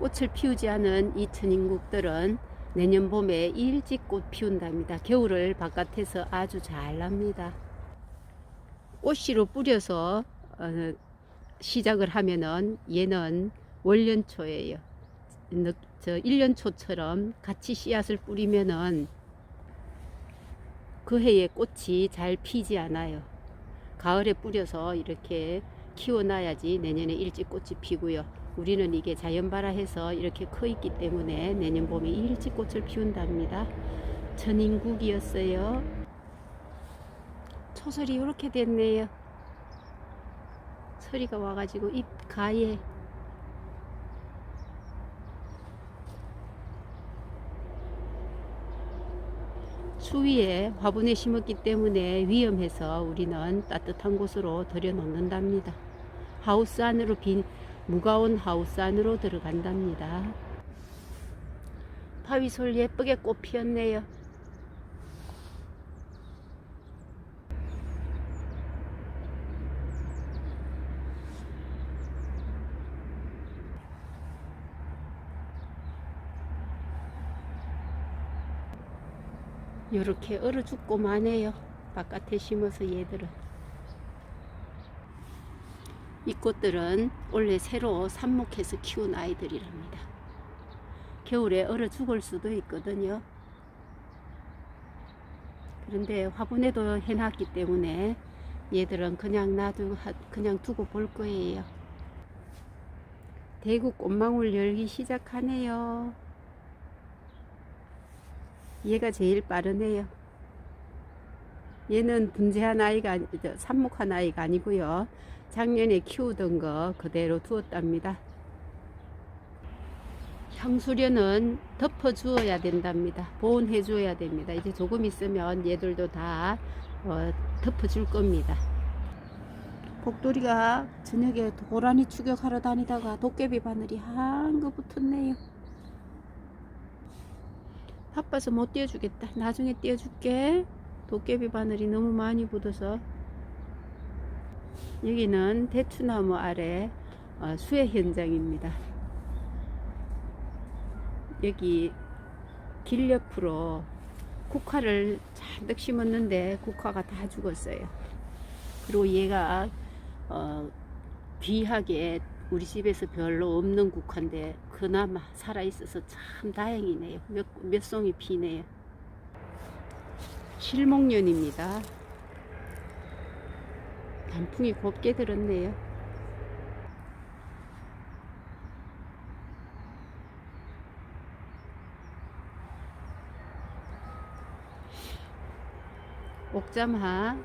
꽃을 피우지 않은 이 천인국들은 내년 봄에 일찍 꽃 피운답니다. 겨울을 바깥에서 아주 잘 납니다. 꽃씨로 뿌려서 어, 시작을 하면은 얘는 월년초예요. 느- 저 1년초처럼 같이 씨앗을 뿌리면은 그 해에 꽃이 잘 피지 않아요. 가을에 뿌려서 이렇게 키워놔야지 내년에 일찍 꽃이 피고요. 우리는 이게 자연발화해서 이렇게 커 있기 때문에 내년 봄에 일찍 꽃을 피운답니다. 전인국이었어요. 초설이 이렇게 됐네요. 서리가 와가지고 잎 가에 추위에 화분에 심었기 때문에 위험해서 우리는 따뜻한 곳으로 들여놓는답니다. 하우스 안으로 빈 무거운 하우스 안으로 들어간답니다. 파위솔 예쁘게 꽃 피었네요. 이렇게 얼어 죽고만 해요. 바깥에 심어서 얘들은. 이 꽃들은 원래 새로 삽목해서 키운 아이들이랍니다. 겨울에 얼어 죽을 수도 있거든요. 그런데 화분에도 해놨기 때문에 얘들은 그냥 놔두 그냥 두고 볼 거예요. 대구 꽃망울 열기 시작하네요. 얘가 제일 빠르네요. 얘는 분재한 아이가 삽목한 아이가 아니고요. 작년에 키우던 거 그대로 두었답니다. 향수련은 덮어 주어야 된답니다. 보온해 주어야 됩니다. 이제 조금 있으면 얘들도 다 어, 덮어 줄 겁니다. 복돌이가 저녁에 도라니 추격하러 다니다가 도깨비 바늘이 한 거 붙었네요. 바빠서 못 띄워주겠다. 나중에 띄워줄게. 도깨비 바늘이 너무 많이 붙어서. 여기는 대추나무 아래 어, 수해 현장입니다. 여기 길 옆으로 국화를 잔뜩 심었는데 국화가 다 죽었어요. 그리고 얘가 어, 귀하게 우리 집에서 별로 없는 국화인데 그나마 살아 있어서 참 다행이네요. 몇, 몇 송이 피네요. 실목련입니다. 단풍이 곱게 들었네요. 옥잠하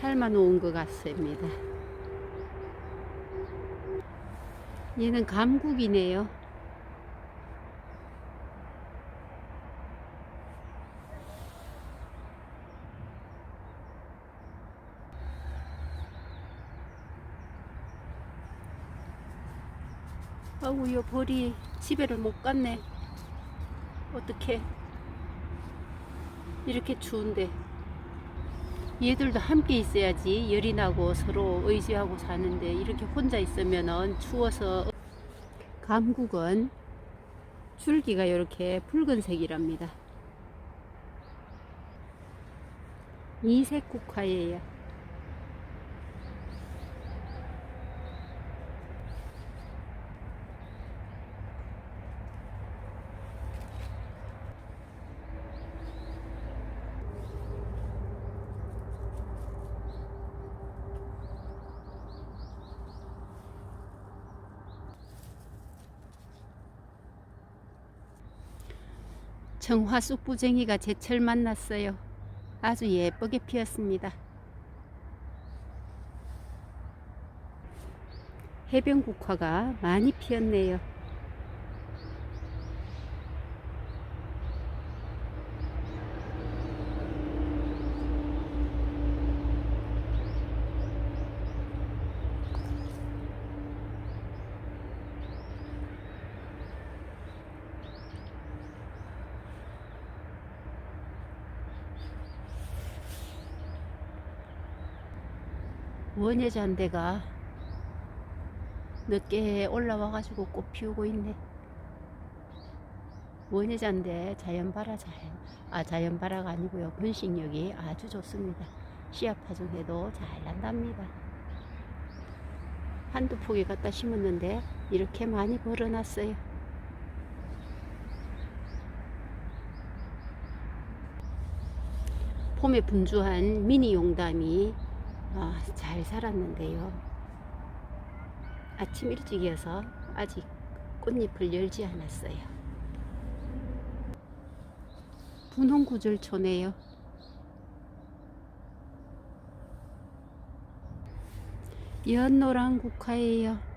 삶아 놓은 것 같습니다. 얘는 감국이네요. 아우, 이 벌이 집에를 못 갔네. 어떻게 이렇게 추운데. 얘들도 함께 있어야지 열이 나고 서로 의지하고 사는데 이렇게 혼자 있으면은 추워서 감국은 줄기가 이렇게 붉은색이랍니다. 이색 국화예요. 청화 쑥부쟁이가 제철 만났어요. 아주 예쁘게 피었습니다. 해변국화가 많이 피었네요. 원예 잔대가 늦게 올라와 가지고 꽃 피우고 있네. 원예자인데 자연발화 잘, 아 자연발화가 아니고요. 번식력이 아주 좋습니다. 씨앗 파종해도 잘 난답니다. 한두 포기 갖다 심었는데 이렇게 많이 벌어놨어요. 봄에 분주한 미니 용담이 아, 잘 살았는데요. 아침 일찍이어서 아직 꽃잎을 열지 않았어요. 분홍구절초네요. 연노란 국화예요.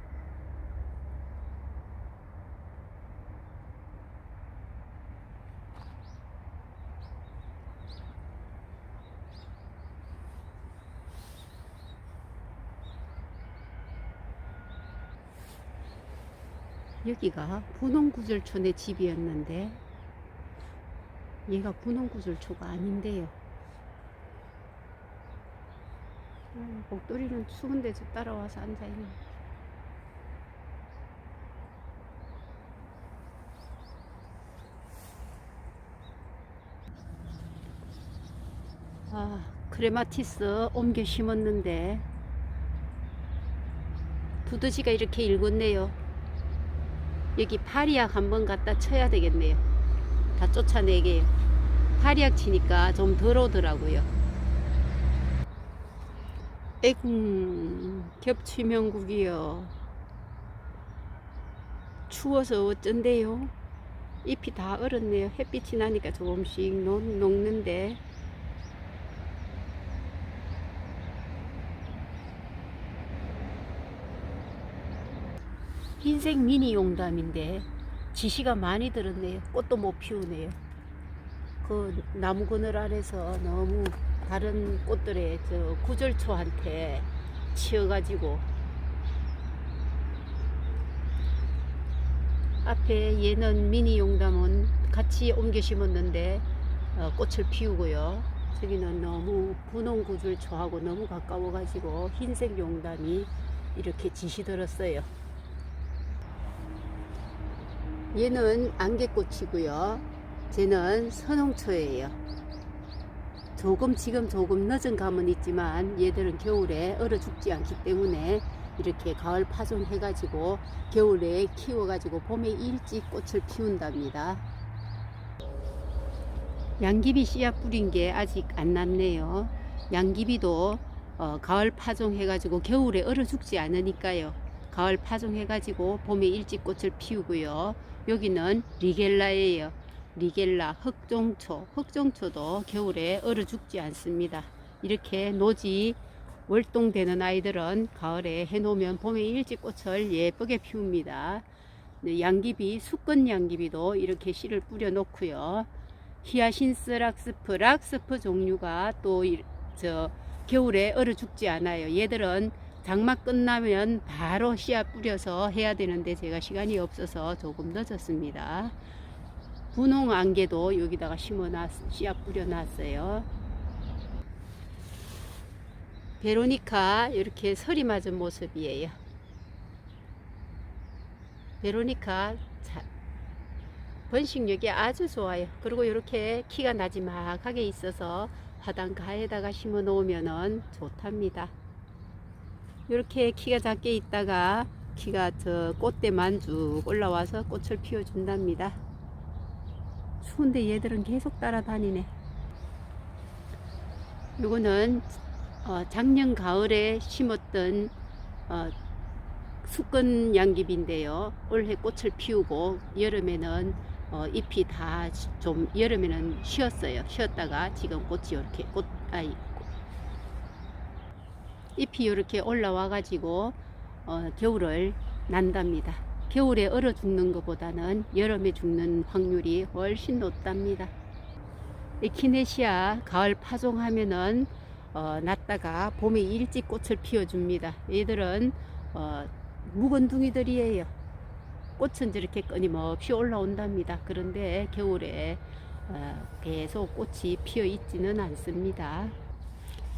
여기가 분홍구절초네 집이었는데 얘가 분홍구절초가 아닌데요. 음, 목도리는 추운 데서 따라와서 앉아있네. 아, 크레마티스 옮겨 심었는데 두더지가 이렇게 일궜네요. 여기 파리약 한번 갖다 쳐야 되겠네요. 다 쫓아내게요. 파리약 치니까 좀 덜 오더라고요. 에구 겹치명국이요. 추워서 어쩐데요? 잎이 다 얼었네요. 햇빛이 나니까 조금씩 녹, 녹는데 흰색 미니 용담인데 지시가 많이 들었네요. 꽃도 못 피우네요. 그 나무 그늘 아래서 너무 다른 꽃들의 저 구절초한테 치여가지고 앞에 얘는 미니 용담은 같이 옮겨 심었는데 어, 꽃을 피우고요. 저기는 너무 분홍 구절초하고 너무 가까워 가지고 흰색 용담이 이렇게 지시 들었어요. 얘는 안개꽃이고요. 쟤는 선홍초예요. 조금 지금 조금 늦은 감은 있지만 얘들은 겨울에 얼어 죽지 않기 때문에 이렇게 가을 파종해 가지고 겨울에 키워 가지고 봄에 일찍 꽃을 피운답니다. 양귀비 씨앗 뿌린 게 아직 안 났네요. 양귀비도 어, 가을 파종해 가지고 겨울에 얼어 죽지 않으니까요. 가을 파종해 가지고 봄에 일찍 꽃을 피우고요. 여기는 리겔라예요. 리겔라 흑종초. 흑종초도 겨울에 얼어 죽지 않습니다. 이렇게 노지 월동되는 아이들은 가을에 해놓으면 봄에 일찍 꽃을 예쁘게 피웁니다. 네, 양귀비, 수건 양귀비도 이렇게 씨를 뿌려 놓고요. 히아신스 락스프, 락스프 종류가 또 저 겨울에 얼어 죽지 않아요. 얘들은 장마 끝나면 바로 씨앗 뿌려서 해야 되는데 제가 시간이 없어서 조금 늦었습니다. 분홍 안개도 여기다가 심어 놨, 씨앗 뿌려 놨어요. 베로니카 이렇게 설이 맞은 모습이에요. 베로니카 자, 번식력이 아주 좋아요. 그리고 이렇게 키가 나지막하게 있어서 화단가에다가 심어 놓으면 좋답니다. 이렇게 키가 작게 있다가 키가 저 꽃대만 쭉 올라와서 꽃을 피워준답니다. 추운데 얘들은 계속 따라다니네. 요거는 어, 작년 가을에 심었던 어, 수건 양귀비인데요. 올해 꽃을 피우고 여름에는 어, 잎이 다 좀 여름에는 쉬었어요. 쉬었다가 지금 꽃이 이렇게 꽃 아이 잎이 이렇게 올라와 가지고 어, 겨울을 난답니다. 겨울에 얼어 죽는 것보다는 여름에 죽는 확률이 훨씬 높답니다. 에키네시아 가을 파종하면은 어, 났다가 봄에 일찍 꽃을 피워줍니다. 얘들은 어, 묵은둥이들이에요. 꽃은 저렇게 끊임없이 올라온답니다. 그런데 겨울에 어, 계속 꽃이 피어 있지는 않습니다.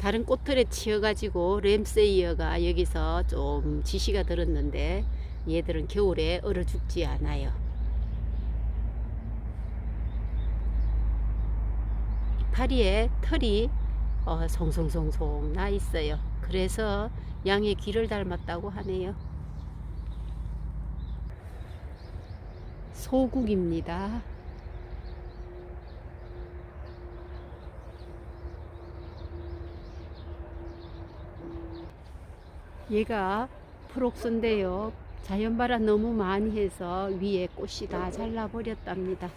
다른 꽃들에 치여가지고 램세이어가 여기서 좀 지시가 들었는데 얘들은 겨울에 얼어 죽지 않아요. 이파리에 털이 어, 송송송송 나 있어요. 그래서 양의 귀를 닮았다고 하네요. 소국입니다. 얘가 프록스인데요. 자연발화 너무 많이 해서 위에 꽃이 다 잘라버렸답니다.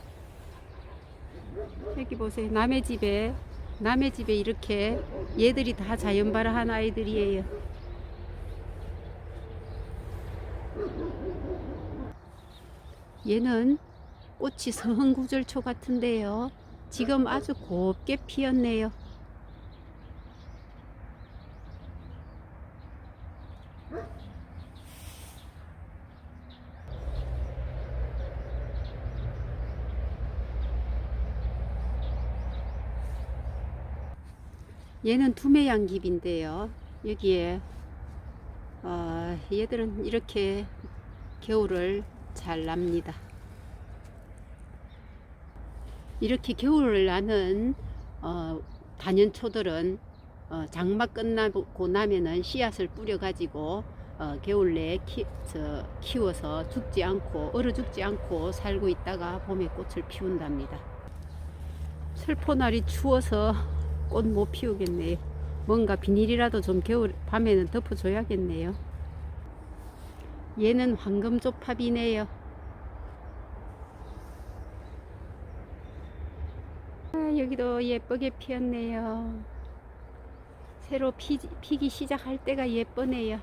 여기 보세요. 남의 집에 남의 집에 이렇게 얘들이 다 자연발화한 아이들이에요. 얘는 꽃이 성구절초 같은데요. 지금 아주 곱게 피었네요. 얘는 두메양깁인데요. 여기에 어, 얘들은 이렇게 겨울을 잘 납니다. 이렇게 겨울을 나는 어, 단연초들은 어, 장마 끝나고 나면은 씨앗을 뿌려 가지고 어, 겨울 내에 키, 저, 키워서 죽지 않고 얼어 죽지 않고 살고 있다가 봄에 꽃을 피운답니다. 슬포날이 추워서 꽃 못 피우겠네요. 뭔가 비닐이라도 좀 겨울 밤에는 덮어줘야겠네요. 얘는 황금조팝이네요. 아, 여기도 예쁘게 피었네요. 새로 피, 피기 시작할 때가 예쁘네요.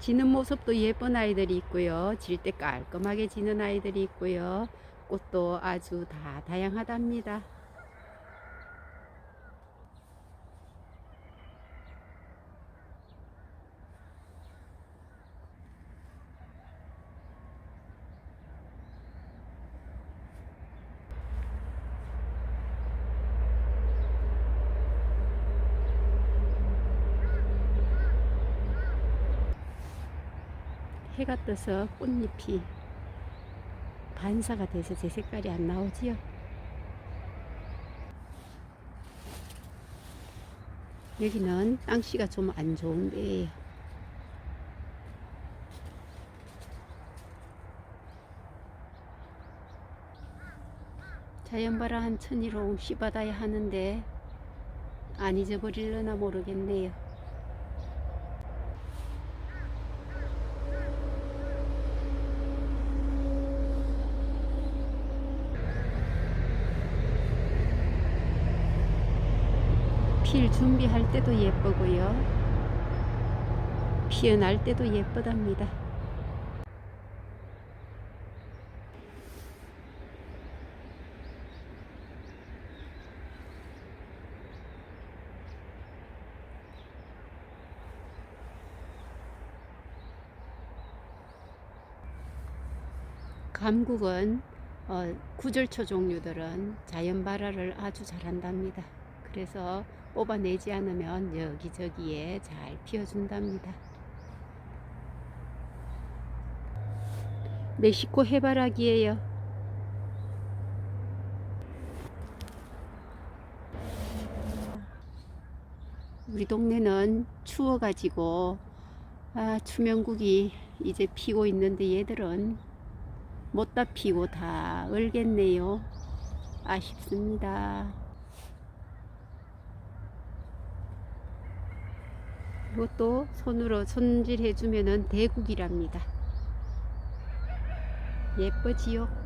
지는 모습도 예쁜 아이들이 있고요. 질 때 깔끔하게 지는 아이들이 있고요. 꽃도 아주 다 다양하답니다. 해가 떠서 꽃잎이 반사가 돼서 제 색깔이 안 나오지요. 여기는 땅씨가 좀 안 좋은 데예요. 자연발화한 천이로 씹어다야 하는데 안 잊어버릴려나 모르겠네요. 필 준비할 때도 예쁘고요. 피어날 때도 예쁘답니다. 감국은 어, 구절초 종류들은 자연 발화를 아주 잘한답니다. 그래서 뽑아내지 않으면 여기저기에 잘 피어준답니다. 멕시코 해바라기예요. 우리 동네는 추워가지고 아, 추명국이 이제 피고 있는데 얘들은 못 다 피고 다 얼겠네요. 아쉽습니다. 이것도 손으로 손질해 주면은 대국이랍니다. 예쁘지요?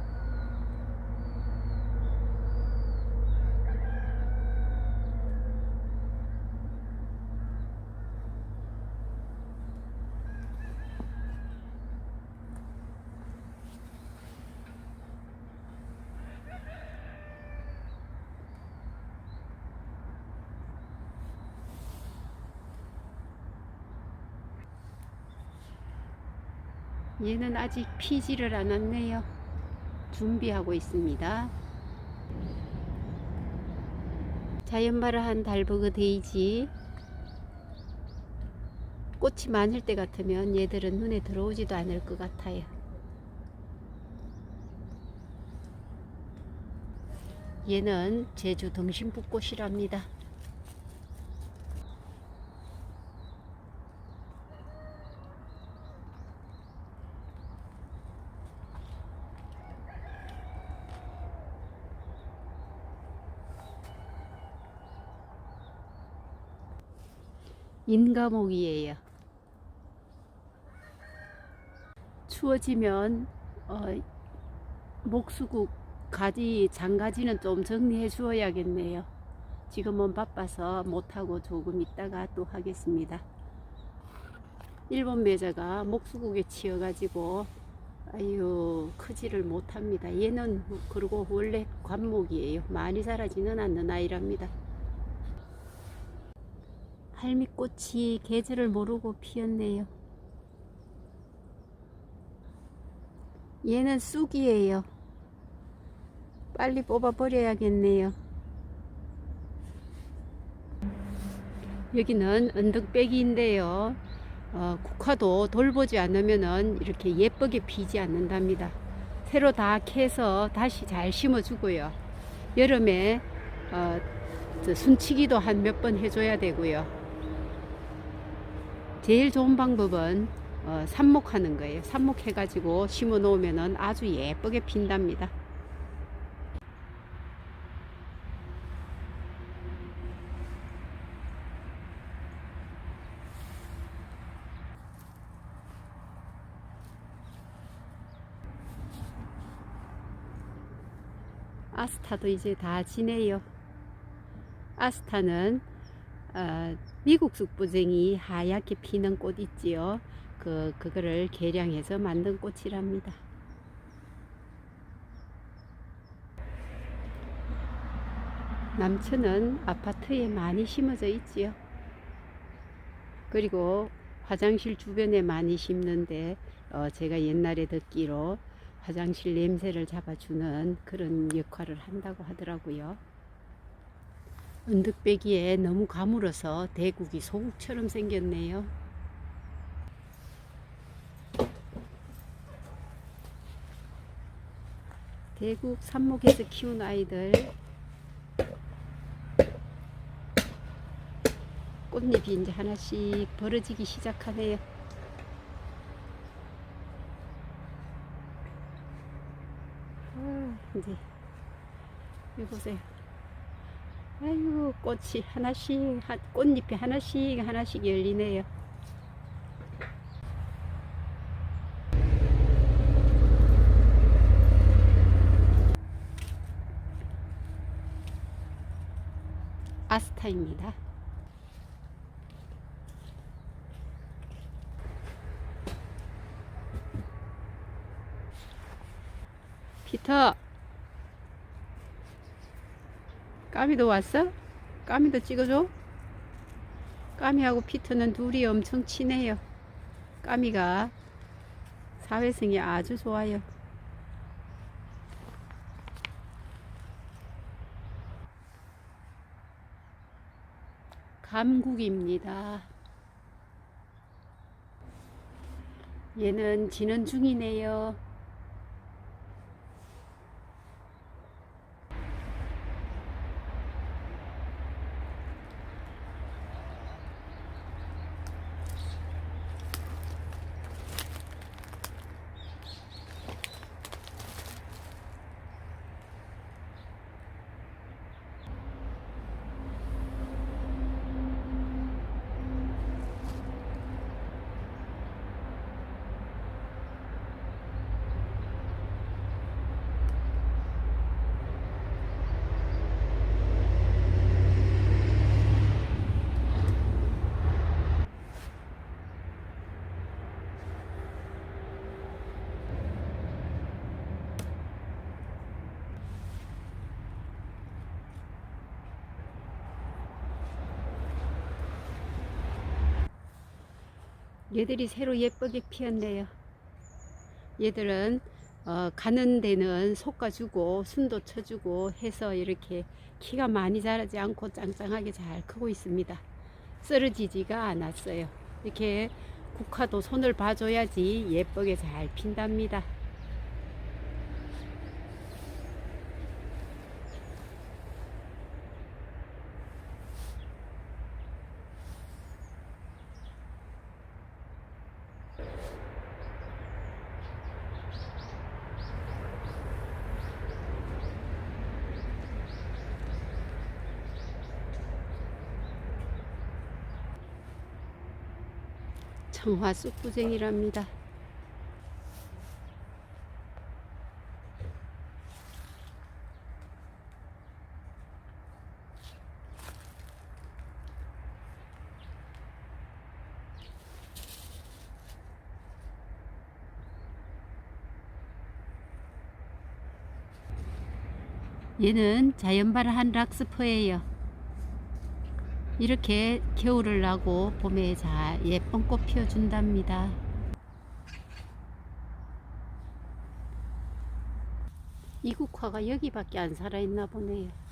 얘는 아직 피지를 않았네요. 준비하고 있습니다. 자연발화한 달버그 데이지 꽃이 많을 때 같으면 얘들은 눈에 들어오지도 않을 것 같아요. 얘는 제주 등심북꽃이랍니다. 인가목이에요. 추워지면 어, 목수국 가지 장가지는 좀 정리해 주어야겠네요. 지금은 바빠서 못하고 조금 있다가 또 하겠습니다. 일본 매자가 목수국에 치여가지고 아유 크지를 못합니다. 얘는 그리고 원래 관목이에요. 많이 자라지는 않는 아이랍니다. 할미꽃이 계절을 모르고 피었네요. 얘는 쑥이에요. 빨리 뽑아 버려야겠네요. 여기는 언덕배기인데요. 어, 국화도 돌보지 않으면은 이렇게 예쁘게 피지 않는답니다. 새로 다 캐서 다시 잘 심어주고요. 여름에 어, 저 순치기도 한 몇 번 해줘야 되고요. 제일 좋은 방법은 어, 삽목하는 거예요. 삽목해가지고 심어 놓으면은 아주 예쁘게 핀답니다. 아스타도 이제 다 지네요. 아스타는 어, 미국 숙부쟁이 하얗게 피는 꽃 있지요. 그 그거를 개량해서 만든 꽃이랍니다. 남천은 아파트에 많이 심어져 있지요. 그리고 화장실 주변에 많이 심는데 어, 제가 옛날에 듣기로 화장실 냄새를 잡아주는 그런 역할을 한다고 하더라고요. 은득배기에 너무 가물어서 대국이 소국처럼 생겼네요. 대국 삽목에서 키운 아이들 꽃잎이 이제 하나씩 벌어지기 시작하네요. 아, 이제 여기 보세요. 꽃이 하나씩 한- 꽃잎이 하나씩 하나씩 열리네요. 아스타입니다. 피터 까미도 왔어? 까미도 찍어줘? 까미하고 피터는 둘이 엄청 친해요. 까미가 사회성이 아주 좋아요. 감국입니다. 얘는 지는 중이네요. 얘들이 새로 예쁘게 피었네요. 얘들은 어, 가는 데는 솎아주고 순도 쳐주고 해서 이렇게 키가 많이 자라지 않고 짱짱하게 잘 크고 있습니다. 쓰러지지가 않았어요. 이렇게 국화도 손을 봐줘야지 예쁘게 잘 핀답니다. 청화 쑥부쟁이랍니다. 얘는 자연발 한 락스퍼예요. 이렇게 겨울을 나고 봄에 잘 예쁜 꽃 피워준답니다. 이국화가 여기밖에 안 살아있나 보네요.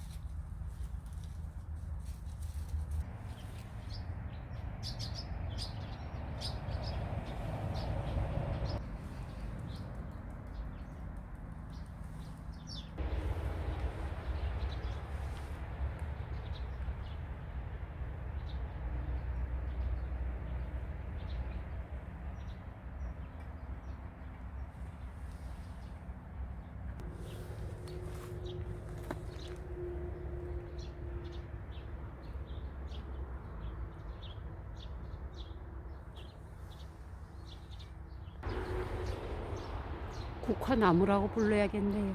국화나무라고 불러야겠네요.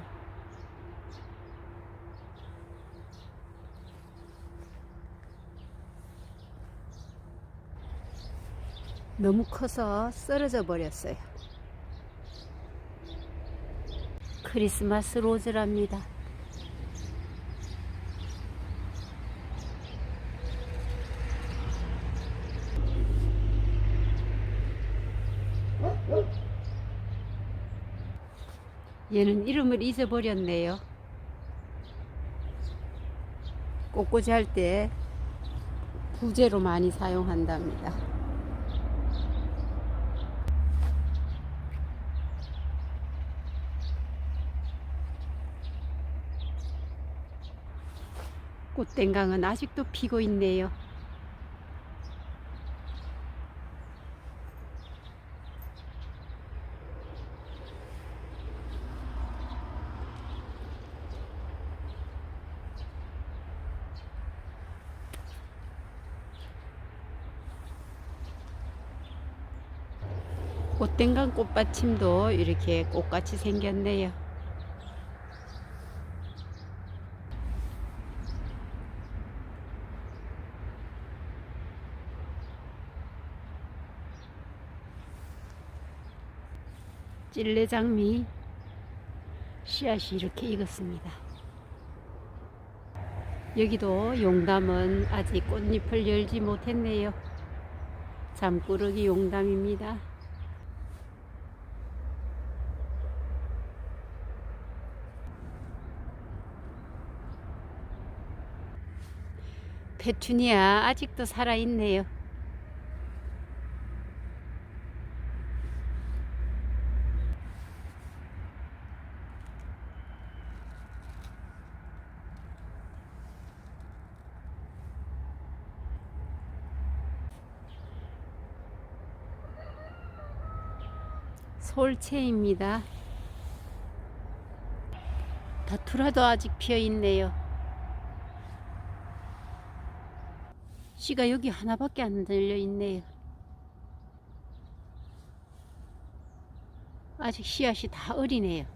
너무 커서 쓰러져 버렸어요. 크리스마스 로즈랍니다. 얘는 이름을 잊어버렸네요. 꽃꽂이 할 때 부재로 많이 사용한답니다. 꽃댕강은 아직도 피고 있네요. 댕강 꽃받침도 이렇게 꽃같이 생겼네요. 찔레 장미 씨앗이 이렇게 익었습니다. 여기도 용담은 아직 꽃잎을 열지 못했네요. 잠꾸러기 용담입니다. 페추니아 아직도 살아있네요. 솔채입니다. 다투라도 아직 피어 있네요. 씨가 여기 하나밖에 안 들려 있네요. 아직 씨앗이 다 어리네요.